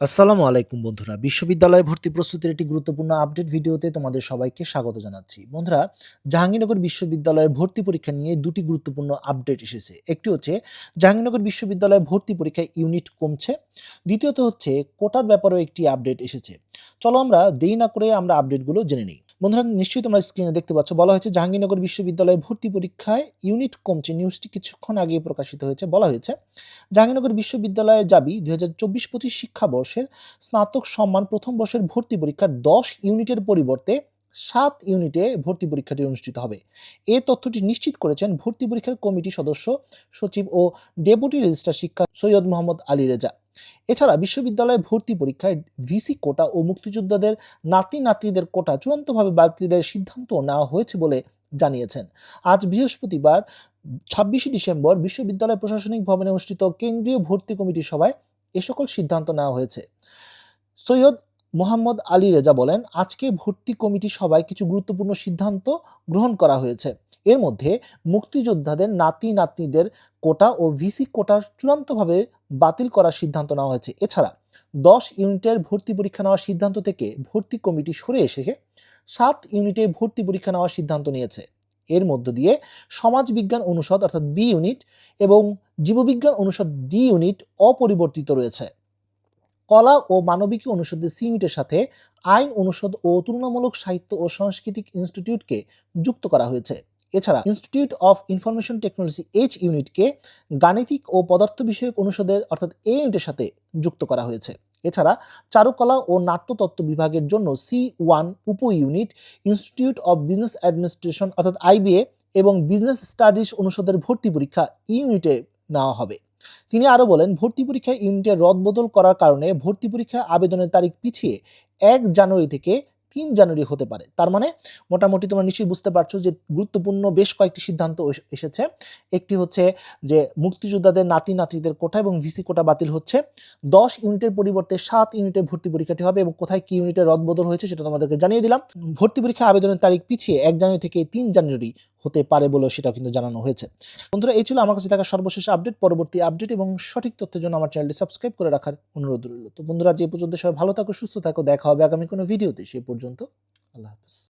আসসালামু আলাইকুম বন্ধুরা। বিশ্ববিদ্যালয়ে ভর্তি প্রস্তুতির একটি গুরুত্বপূর্ণ আপডেট ভিডিওতে তোমাদের সবাইকে স্বাগত জানাচ্ছি। বন্ধুরা, জাহাঙ্গীরনগর বিশ্ববিদ্যালয়ের ভর্তি পরীক্ষা নিয়ে দুটি গুরুত্বপূর্ণ আপডেট এসেছে। একটি হচ্ছে, জাহাঙ্গীরনগর বিশ্ববিদ্যালয়ে ভর্তি পরীক্ষায় ইউনিট কমছে। দ্বিতীয়ত হচ্ছে, কোটার ব্যাপারেও একটি আপডেট এসেছে। চলো আমরা দেরি না করে আমরা আপডেটগুলো জেনে নিই। বন্ধুরা, নিশ্চয়ই তোমরা স্ক্রিনে দেখতে পাচ্ছ, বলা হয়েছে জাহাঙ্গীরনগর বিশ্ববিদ্যালয়ে ভর্তি পরীক্ষায় ইউনিট কমছে। নিউজটি কিছুক্ষণ আগে প্রকাশিত হয়েছে। বলা হয়েছে, জাহাঙ্গীরনগর বিশ্ববিদ্যালয়ে যাবি দুই হাজার চব্বিশ পঁচিশ শিক্ষাবর্ষের স্নাতক সম্মান প্রথম বর্ষের ভর্তি পরীক্ষার দশ ইউনিটের পরিবর্তে সাত ইউনিটে ভর্তি পরীক্ষাটি অনুষ্ঠিত হবে। এ তথ্যটি নিশ্চিত করেছেন ভর্তি পরীক্ষার কমিটি সদস্য, সচিব ও ডেপুটি রেজিস্ট্রার শিক্ষা সৈয়দ মোহাম্মদ আলী রেজা। এছাড়া বিশ্ববিদ্যালয়ে ভর্তি পরীক্ষায় ভিসি কোটা ও মুক্তিযোদ্ধাদের নাতি নাতনিদের কোটা চূড়ান্তভাবে বাতিলের সিদ্ধান্ত নেওয়া হয়েছে বলে জানিয়েছেন। আজ বৃহস্পতিবার, ছাব্বিশে ডিসেম্বর বিশ্ববিদ্যালয় প্রশাসনিক ভবনে অনুষ্ঠিত কেন্দ্রীয় ভর্তি কমিটির সভায় এ সকল সিদ্ধান্ত নেওয়া হয়েছে। সৈয়দ মোহাম্মদ আলী রেজা বলেন, আজকে ভর্তি কমিটি সভায় কিছু গুরুত্বপূর্ণ সিদ্ধান্ত গ্রহণ করা হয়েছে। এর মধ্যে মুক্তিযোদ্ধাদের নাতি নাতনিদের কোটা ও ভিসি কোটা চূড়ান্তভাবে বাতিল করার সিদ্ধান্ত নেওয়া হয়েছে। এছাড়া দশ ইউনিটের ভর্তি পরীক্ষা নেওয়ার সিদ্ধান্ত থেকে ভর্তি কমিটি সরে এসে সাত ইউনিটে ভর্তি পরীক্ষা নেওয়ার সিদ্ধান্ত নিয়েছে। এর মধ্য দিয়ে সমাজ বিজ্ঞান অনুষদ অর্থাৎ বি ইউনিট এবং জীববিজ্ঞান অনুষদ ডি ইউনিট অপরিবর্তিত রয়েছে। কলা ও মানবিকী অনুষদের সি ইউনিটের সাথে আইন অনুষদ ও তুলনামূলক সাহিত্য ও সাংস্কৃতিক ইনস্টিটিউটকে যুক্ত করা হয়েছে। এছাড়া institute of information technology H ইউনিটকে গাণিতিক ও পদার্থ বিষয়ক অনুষদের অর্থাৎ এ ইউনিটের সাথে যুক্ত করা হয়েছে। এছাড়া চারুকলা ও নাট্যতত্ত্ব বিভাগের জন্য সি ওয়ান উপ unit institute of business administration অর্থাৎ আইবিএ এবং বিজনেস স্টাডিজ অনুষদের ভর্তি পরীক্ষা ইউনিটে নেওয়া হবে। তিনি আরও বলেন, ভর্তি পরীক্ষা ইউনিটে রদবদল করার কারণে ভর্তি পরীক্ষা আবেদনের তারিখ পিছিয়ে এক জানুয়ারি থেকে তিন জানুয়ারি হতে পারে। তার মানে মোটামুটি তোমরা নিশ্চয়ই বুঝতে পারছ যে গুরুত্বপূর্ণ বেশ কয়েকটি সিদ্ধান্ত এস- এসেছে। একটি হচ্ছে যে মুক্তিযোদ্ধাদের নাতি নাতিদের কোটা এবং ভিসি কোটা বাতিল হচ্ছে। দশ ইউনিটের পরিবর্তে সাত ইউনিটের ভর্তি পরীক্ষাটি হবে এবং কোথায় কি ইউনিটের রদবদল হয়েছে সেটা তোমাদেরকে জানিয়ে দিলাম। ভর্তি পরীক্ষা আবেদনের তারিখ পিছিয়ে এক জানুয়ারি থেকে তিন জানুয়ারি হতে পারে বলেও সেটাও কিন্তু জানানো হয়েছে। বন্ধুরা, এই ছিল আমার কাছে থাকা সর্বশেষ আপডেট পরবর্তী আপডেট এবং সঠিক তথ্যের জন্য আমার চ্যানেলটি সাবস্ক্রাইব করে রাখার অনুরোধ রইল। তো বন্ধুরা যে পর্যন্ত সবাই ভালো থাকো, সুস্থ থাকো, দেখা হবে আগামী কোনো ভিডিওতে সে পর্যন্ত আল্লাহ হাফিজ।